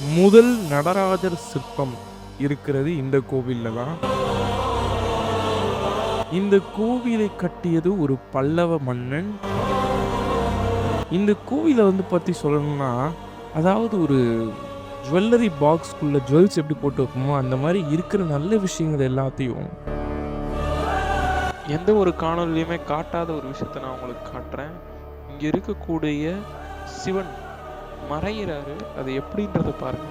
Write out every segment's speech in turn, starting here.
முதல் நடராஜர் சிற்பம் இருக்கிறது இந்த கோவிலில் தான் இந்த கோவிலை கட்டியது ஒரு பல்லவ மன்னன். இந்த கோவிலை வந்து பற்றி சொல்லணும்னா அதாவது ஒரு ஜுவல்லரி பாக்ஸ்க்குள்ள ஜுவல்ஸ் எப்படி போட்டு வைப்போமோ அந்த மாதிரி இருக்கிற நல்ல விஷயங்கள் எல்லாத்தையும் எந்த ஒரு காணொலியுமே காட்டாத ஒரு விஷயத்த நான் உங்களுக்கு காட்டுறேன். இங்கே இருக்கக்கூடிய சிவன் மறையிறாரு. அது எப்படின்றத பாருங்க.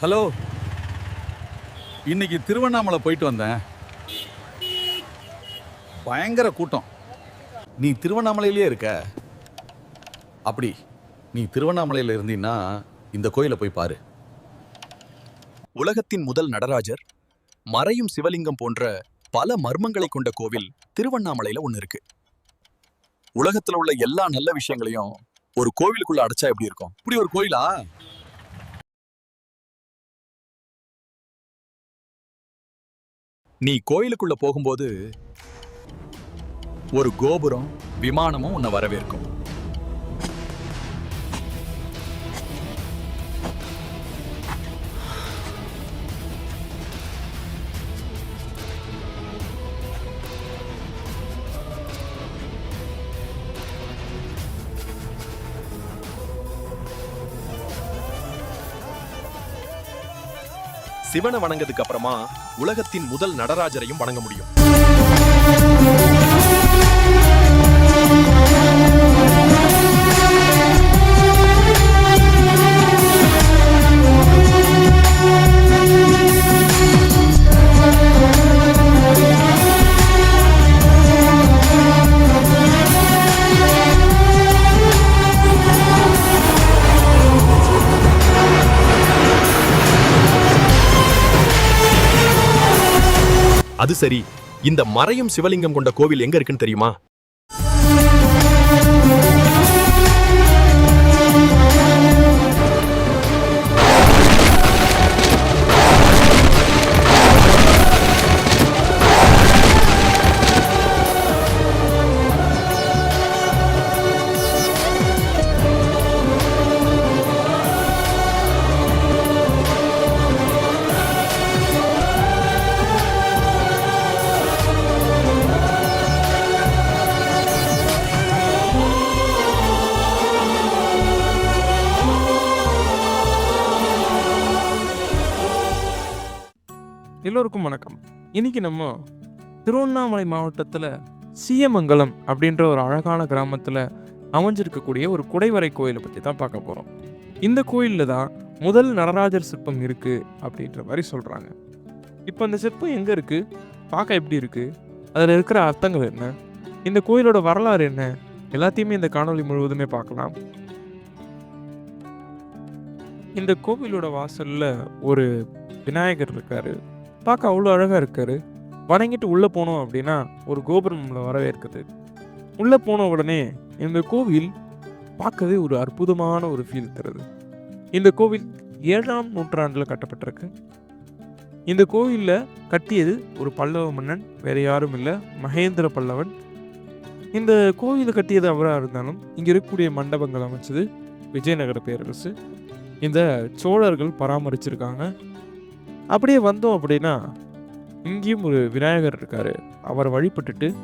ஹலோ. இன்னைக்கு திருவண்ணாமலை போயிட்டு வந்தேன். பயங்கர கூட்டம். நீ திருவண்ணாமலையிலேயே இருக்க. அப்படி நீ திருவண்ணாமலையில் இருந்தீன்னா இந்த கோயிலை போய் பாரு. உலகத்தின் முதல் நடராஜர் மறையும் சிவலிங்கம் போன்ற பல மர்மங்களை கொண்ட கோவில் திருவண்ணாமலையில ஒண்ணு இருக்கு. உலகத்துல உள்ள எல்லா நல்ல விஷயங்களையும் ஒரு கோவிலுக்குள்ள அடைச்சா எப்படி இருக்கும்? இப்படி ஒரு கோயிலா? நீ கோயிலுக்குள்ள போகும்போது ஒரு கோபுரம் விமானமும் உன்னை வரவேற்கும். சிவனை வணங்கதுக்கு அப்புறமா உலகத்தின் முதல் நடராஜரையும் வணங்க முடியும். அது சரி. இந்த மறையும் சிவலிங்கம் கொண்ட கோவில் எங்க இருக்குன்னு தெரியுமா? எல்லோருக்கும் வணக்கம். இன்னைக்கு நம்ம திருவண்ணாமலை மாவட்டத்தில் சீயமங்கலம் அப்படின்ற ஒரு அழகான கிராமத்தில் அமைஞ்சிருக்கக்கூடிய ஒரு குடைவரை கோயிலை பற்றி தான் பார்க்க போகிறோம் இந்த கோயிலில் தான் முதல் நடராஜர் சிற்பம் இருக்குது அப்படின்ற மாதிரி சொல்கிறாங்க இப்போ அந்த சிற்பம் எங்கே இருக்குது பார்க்க எப்படி இருக்குது அதில் இருக்கிற அர்த்தங்கள் என்ன? இந்த கோயிலோட வரலாறு என்ன? எல்லாத்தையுமே இந்த காணொளி முழுவதுமே பார்க்கலாம். இந்த கோவிலோட வாசல்ல ஒரு விநாயகர் இருக்காரு. பார்க்க அவ்வளோ அழகாக இருக்காரு. வணங்கிட்டு உள்ளே போனோம் அப்படின்னா ஒரு கோபுரம் நம்மளை வரவேற்குது. உள்ளே போன உடனே இந்த கோவில் பார்க்கவே ஒரு அற்புதமான ஒரு ஃபீல் தருது. இந்த கோவில் ஏழாம் நூற்றாண்டில் கட்டப்பட்டிருக்கு. இந்த கோவிலில் கட்டியது ஒரு பல்லவ மன்னன் வேற யாரும் இல்லை மகேந்திர பல்லவன். இந்த கோவிலை கட்டியது அவராக இருந்தாலும் இங்கே இருக்கக்கூடிய மண்டபங்கள் அமைச்சது விஜயநகர பேரரசு. இந்த சோழர்கள் பராமரிச்சிருக்காங்க. அப்படியே வந்தோம் அப்படின்னா இங்கேயும் ஒரு விநாயகர் இருக்காரு. அவர் வழிபட்டுட்டு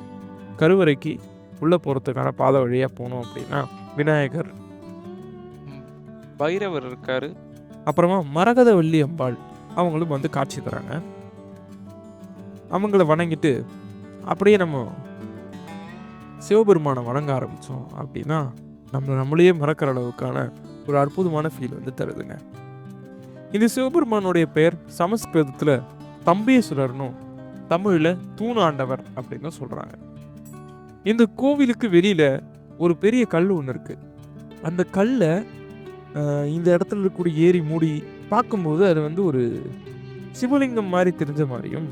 கருவறைக்கு உள்ளே போகிறதுக்கான பாதை வழியாக போனோம் அப்படின்னா விநாயகர். பைரவர் இருக்காரு. அப்புறமா மரகதவள்ளி அம்பாள் அவங்களும் வந்து காட்சி தராங்க. அவங்கள வணங்கிட்டு அப்படியே நம்ம சிவபெருமானை வணங்க ஆரம்பித்தோம் அப்படின்னா நம்ம நம்மளையே மறக்கிற அளவுக்கான ஒரு அற்புதமான ஃபீல் வந்து தருதுங்க. இந்த சிவபெருமானுடைய பெயர் சமஸ்கிருதத்தில் தம்பேஸ்வரர்னும் தமிழில் தூணாண்டவர் அப்படின்னு சொல்கிறாங்க இந்த கோவிலுக்கு வெளியில் ஒரு பெரிய கல் ஒன்று இருக்குது அந்த கல்லை இந்த இடத்துல இருக்கக்கூடிய ஏரி மூடி பார்க்கும்போது அது வந்து ஒரு சிவலிங்கம் மாதிரி தெரிஞ்ச மாதிரியும்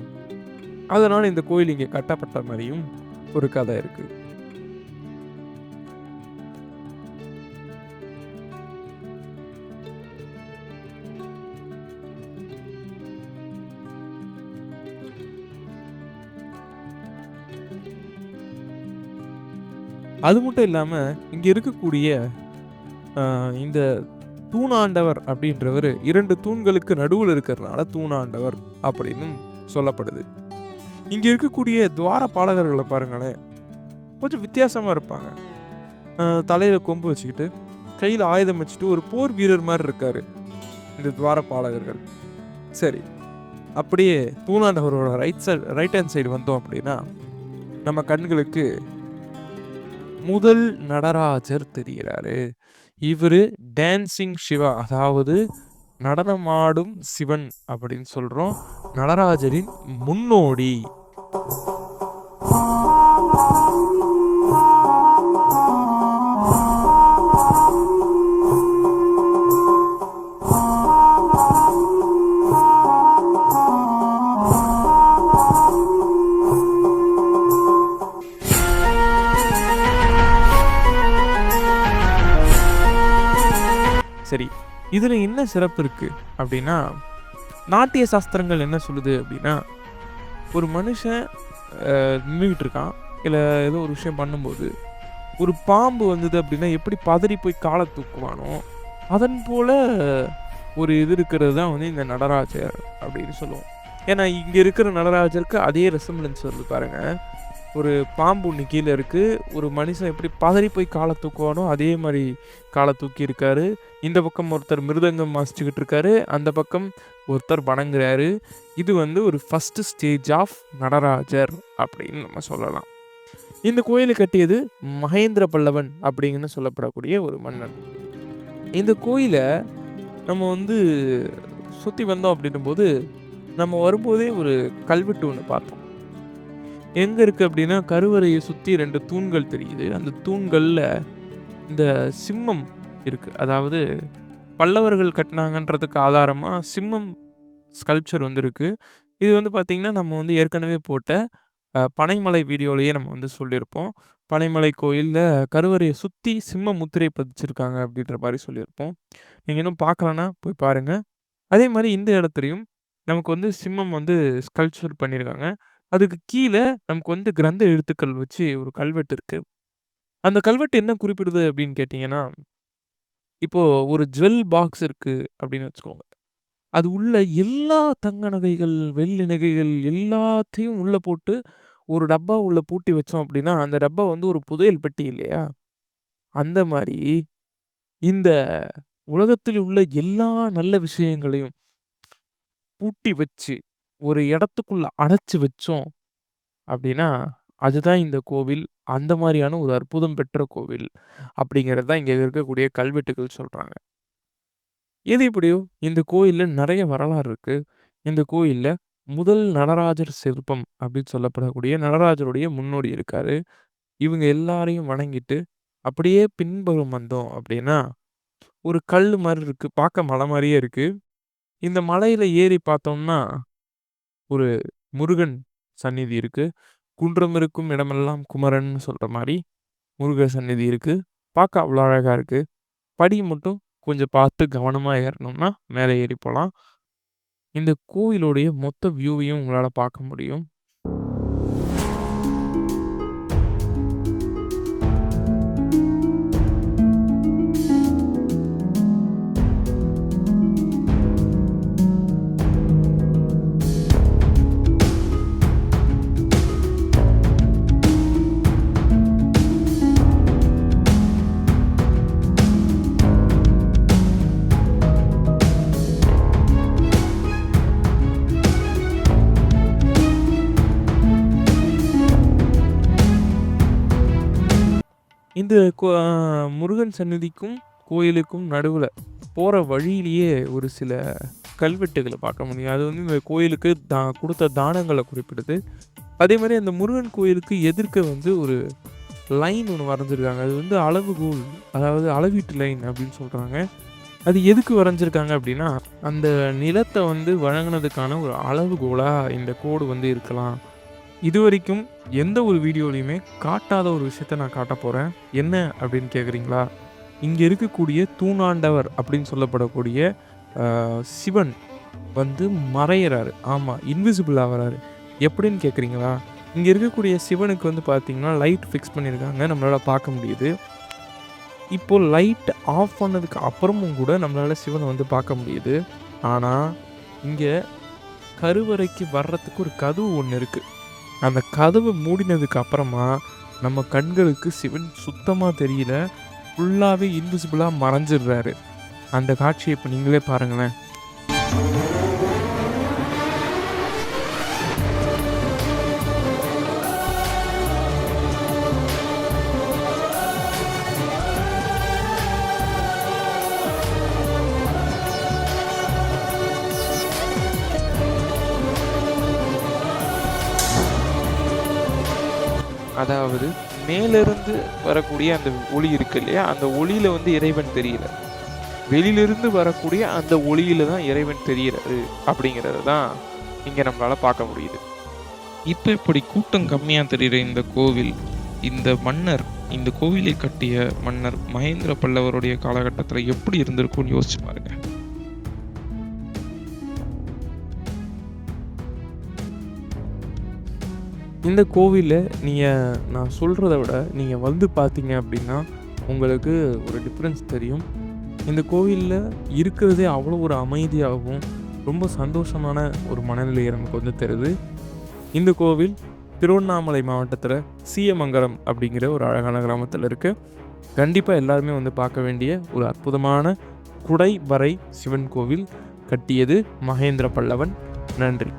அதனால் இந்த கோயில் இங்கே கட்டப்பட்ட மாதிரியும் ஒரு கதை இருக்குது அது மட்டும் இல்லாமல் இங்கே இருக்கக்கூடிய இந்த தூணாண்டவர் அப்படின்றவர் இரண்டு தூண்களுக்கு நடுவில் இருக்கிறதுனால தூணாண்டவர் அப்படின்னு சொல்லப்படுது. இங்கே இருக்கக்கூடிய துவார பாலகர்களை பாருங்களேன். கொஞ்சம் வித்தியாசமாக இருப்பாங்க. தலையில் கொம்பு வச்சுக்கிட்டு கையில் ஆயுதம் வச்சுட்டு ஒரு போர் வீரர் மாதிரி இருக்கார் இந்த துவார பாலகர்கள். சரி அப்படியே தூணாண்டவரோட right side right hand side வந்தோம் அப்படின்னா நம்ம கண்களுக்கு முதல் நடராஜர் தெரிகிறாரு. இவர் டான்சிங் சிவா அதாவது நடனமாடும் சிவன் அப்படின்னு சொல்கிறோம் நடராஜரின் முன்னோடி. சரி இதில் என்ன சிறப்பு இருக்குது அப்படின்னா நாட்டிய சாஸ்திரங்கள் என்ன சொல்லுது அப்படின்னா ஒரு மனுஷன் நின்றுக்கிட்டு இருக்கான் இல்லை ஏதோ ஒரு விஷயம் பண்ணும்போது ஒரு பாம்பு வந்தது அப்படின்னா எப்படி பதறி போய் காலை தூக்குவானோ அதன் போல் ஒரு இது இருக்கிறது தான் வந்து இந்த நடராஜர் அப்படின்னு சொல்லுவோம். ஏன்னா இங்கே இருக்கிற நடராஜருக்கு அதே ரெசம்பிளன்ஸ் வருது பாருங்கள் ஒரு பாம்பு ஒன்று கீழே இருக்குது ஒரு மனுஷன் எப்படி பதறி போய் காலை தூக்குவானோ அதே மாதிரி காலை தூக்கி இருக்காரு. இந்த பக்கம் ஒருத்தர் மிருதங்கம் வாசிச்சுக்கிட்டு இருக்காரு. அந்த பக்கம் ஒருத்தர் வணங்குறாரு. இது வந்து ஒரு ஃபஸ்ட்டு ஸ்டேஜ் ஆஃப் நடராஜர் அப்படின்னு நம்ம சொல்லலாம். இந்த கோயிலை கட்டியது மகேந்திர பல்லவன் அப்படிங்கன்னு சொல்லப்படக்கூடிய ஒரு மன்னன். இந்த கோயிலை நம்ம வந்து சுற்றி வந்தோம் அப்படின்னும் போது நம்ம வரும்போதே ஒரு கல்வெட்டு ஒன்று பார்த்தோம். எங்கே இருக்குது அப்படின்னா கருவறையை சுற்றி ரெண்டு தூண்கள் தெரியுது. அந்த தூண்களில் இந்த சிம்மம் இருக்குது அதாவது பல்லவர்கள் கட்டினாங்கன்றதுக்கு ஆதாரமாக சிம்மம் ஸ்கல்ப்சர் வந்துருக்கு. இது வந்து பார்த்திங்கன்னா நம்ம வந்து ஏற்கனவே போட்ட பனைமலை வீடியோலையே நம்ம வந்து சொல்லியிருப்போம். பனைமலை கோயிலில் கருவறையை சுற்றி சிம்ம முத்திரை பதிச்சிருக்காங்க அப்படின்ற மாதிரி சொல்லியிருப்போம். நீங்கள் இன்னும் பார்க்கலன்னா போய் பாருங்கள் அதே மாதிரி இந்த இடத்துலையும் நமக்கு வந்து சிம்மம் வந்து ஸ்கல்ச்சர் பண்ணியிருக்காங்க அதுக்கு கீழே நமக்கு வந்து கிரந்த எழுத்துக்கள் வச்சு ஒரு கல்வெட்டு இருக்கு. அந்த கல்வெட்டு என்ன குறிப்பிடுது அப்படின்னு கேட்டிங்கன்னா இப்போ ஒரு ஜுவல் பாக்ஸ் இருக்கு அப்படின்னு வச்சுக்கோங்க. அது உள்ள எல்லா தங்க நகைகள் வெள்ளி நகைகள் எல்லாத்தையும் உள்ள போட்டு ஒரு டப்பா உள்ள பூட்டி வச்சோம் அப்படின்னா அந்த டப்பா வந்து ஒரு புதையல் பெட்டி இல்லையா? அந்த மாதிரி இந்த உலகத்தில் உள்ள எல்லா நல்ல விஷயங்களையும் பூட்டி வச்சு ஒரு இடத்துக்குள்ள அடைச்சு வச்சோம் அப்படின்னா அதுதான் இந்த கோவில். அந்த மாதிரியான ஒரு அற்புதம் பெற்ற கோவில் அப்படிங்கிறது தான் இங்கே இருக்கக்கூடிய கல்வெட்டுகள் சொல்கிறாங்க எது எப்படியோ இந்த கோயிலில் நிறைய வரலாறு இருக்கு. இந்த கோயிலில் முதல் நடராஜர் சிற்பம் அப்படின்னு சொல்லப்படக்கூடிய நடராஜருடைய முன்னோடி இருக்காரு. இவங்க எல்லாரையும் வணங்கிட்டு அப்படியே பின்புறம் வந்தோம் அப்படின்னா ஒரு கல் மாதிரி இருக்கு பார்க்க மலை மாதிரியே இருக்கு. இந்த மலையில ஏறி பார்த்தோம்னா ஒரு முருகன் சந்நிதி இருக்கு. குன்றம் இருக்கும் இடமெல்லாம் குமரன் சொல்ற மாதிரி முருக சந்நிதி இருக்கு. பார்க்க அவ்வளோ அழகா இருக்கு. படி மட்டும் கொஞ்சம் பார்த்து கவனமா ஏறணும்னா மேலே ஏறி போகலாம் இந்த கோயிலுடைய மொத்த வியூவையும் உங்களால் பார்க்க முடியும். இந்த கோ- முருகன் சந்நிதிக்கும் கோயிலுக்கும் நடுவில் போகிற வழியிலேயே ஒரு சில கல்வெட்டுகளை பார்க்க முடியும். அது வந்து இந்த கோயிலுக்கு தா கொடுத்த தானங்களை குறிப்பிடுது. அதே மாதிரி அந்த முருகன் கோயிலுக்கு எதிர்க்க வந்து ஒரு லைன் ஒன்று வரைஞ்சிருக்காங்க. அது வந்து அளவுகோல் அதாவது அளவீட்டு லைன் அப்படின்னு சொல்கிறாங்க அது எதுக்கு வரைஞ்சிருக்காங்க அப்படின்னா அந்த நிலத்தை வந்து வழங்கினதுக்கான ஒரு அளவுகோலாக இந்த கோடு வந்து இருக்கலாம். இது வரைக்கும் எந்த ஒரு வீடியோலையுமே காட்டாத ஒரு விஷயத்த நான் காட்ட போகிறேன் என்ன அப்படின்னு கேட்குறீங்களா இங்கே இருக்கக்கூடிய தூணாண்டவர் அப்படின்னு சொல்லப்படக்கூடிய சிவன் வந்து மறையிறாரு. ஆமாம் இன்விசிபிள் ஆகிறாரு. எப்படின்னு கேட்குறீங்களா இங்கே இருக்கக்கூடிய சிவனுக்கு வந்து பார்த்தீங்கன்னா லைட் ஃபிக்ஸ் பண்ணியிருக்காங்க நம்மளால் பார்க்க முடியுது. இப்போது லைட் ஆஃப் பண்ணதுக்கு அப்புறமும் கூட நம்மளால் சிவனை வந்து பார்க்க முடியுது. ஆனால் இங்கே கருவறைக்கு வர்றதுக்கு ஒரு கதவு ஒன்று இருக்குது அந்த கதவு மூடினதுக்கு அப்புறமா நம்ம கண்களுக்கு சிவன் சுத்தமாக தெரியல. ஃபுல்லாகவே இன்விசிபிளாக மறைஞ்சிடுறாரு. அந்த காட்சியை இப்போ நீங்களே பாருங்களேன். அதாவது மேலிருந்து வரக்கூடிய அந்த ஒளி இருக்கு இல்லையா? அந்த ஒளியில வந்து இறைவன் தெரியல வெளியிலிருந்து வரக்கூடிய அந்த ஒளியில தான் இறைவன் தெரிகிறது அப்படிங்கிறது தான் இங்கே நம்மளால் பார்க்க முடியுது. இப்போ இப்படி கூட்டம் கம்மியாக தெரிகிற இந்த கோவில் இந்த மன்னர் இந்த கோவிலை கட்டிய மன்னர் மகேந்திர பல்லவருடைய காலகட்டத்தில் எப்படி இருந்திருக்கும்னு யோசிச்சு பாருங்கள் இந்த கோவிலில் நீங்கள் நான் சொல்கிறத விட நீங்கள் வந்து பார்த்தீங்க அப்படின்னா உங்களுக்கு ஒரு டிஃப்ரென்ஸ் தெரியும். இந்த கோவிலில் இருக்கிறதே அவ்வளோ ஒரு அமைதியாகவும் ரொம்ப சந்தோஷமான ஒரு மனநிலையை நமக்கு வந்து தருது. இந்த கோவில் திருவண்ணாமலை மாவட்டத்தில் சீயமங்கலம் அப்படிங்கிற ஒரு அழகான கிராமத்தில் இருக்குது கண்டிப்பாக எல்லாருமே வந்து பார்க்க வேண்டிய ஒரு அற்புதமான குடை வரை சிவன் கோவில் கட்டியது மகேந்திர பல்லவன். நன்றி.